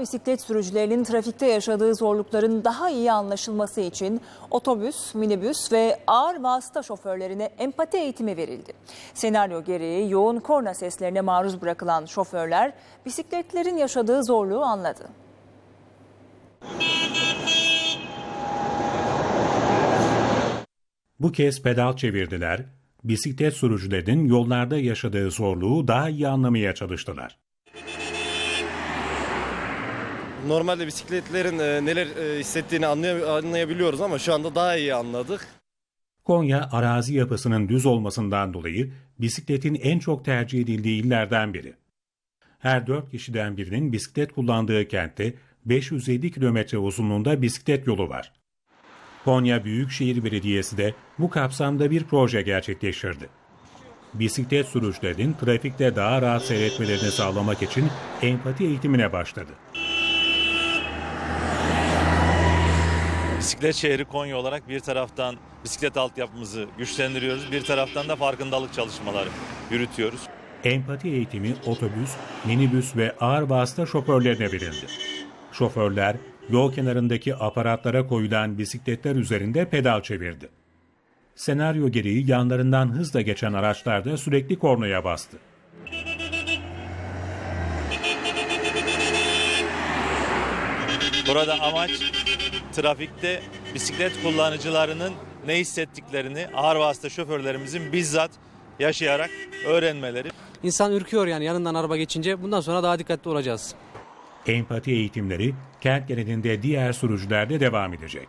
Bisiklet sürücülerinin trafikte yaşadığı zorlukların daha iyi anlaşılması için otobüs, minibüs ve ağır vasıta şoförlerine empati eğitimi verildi. Senaryo gereği yoğun korna seslerine maruz bırakılan şoförler bisikletlerin yaşadığı zorluğu anladı. Bu kez pedal çevirdiler, bisiklet sürücülerinin yollarda yaşadığı zorluğu daha iyi anlamaya çalıştılar. Normalde bisikletlerin e, neler e, hissettiğini anlay- anlayabiliyoruz ama şu anda daha iyi anladık. Konya arazi yapısının düz olmasından dolayı bisikletin en çok tercih edildiği illerden biri. Her 4 kişiden birinin bisiklet kullandığı kentte 550 kilometre uzunluğunda bisiklet yolu var. Konya Büyükşehir Belediyesi de bu kapsamda bir proje gerçekleştirdi. Bisiklet sürücülerinin trafikte daha rahat seyretmelerini sağlamak için empati eğitimine başladı. Bisiklet şehri Konya olarak bir taraftan bisiklet altyapımızı güçlendiriyoruz, bir taraftan da farkındalık çalışmaları yürütüyoruz. Empati eğitimi otobüs, minibüs ve ağır vasıta şoförlerine verildi. Şoförler yol kenarındaki aparatlara koyulan bisikletler üzerinde pedal çevirdi. Senaryo gereği yanlarından hızla geçen araçlar da sürekli kornaya bastı. Burada amaç trafikte bisiklet kullanıcılarının ne hissettiklerini ağır vasıta şoförlerimizin bizzat yaşayarak öğrenmeleri. İnsan ürküyor yani yanından araba geçince. Bundan sonra daha dikkatli olacağız. Empati eğitimleri kent genelinde diğer sürücülerde devam edecek.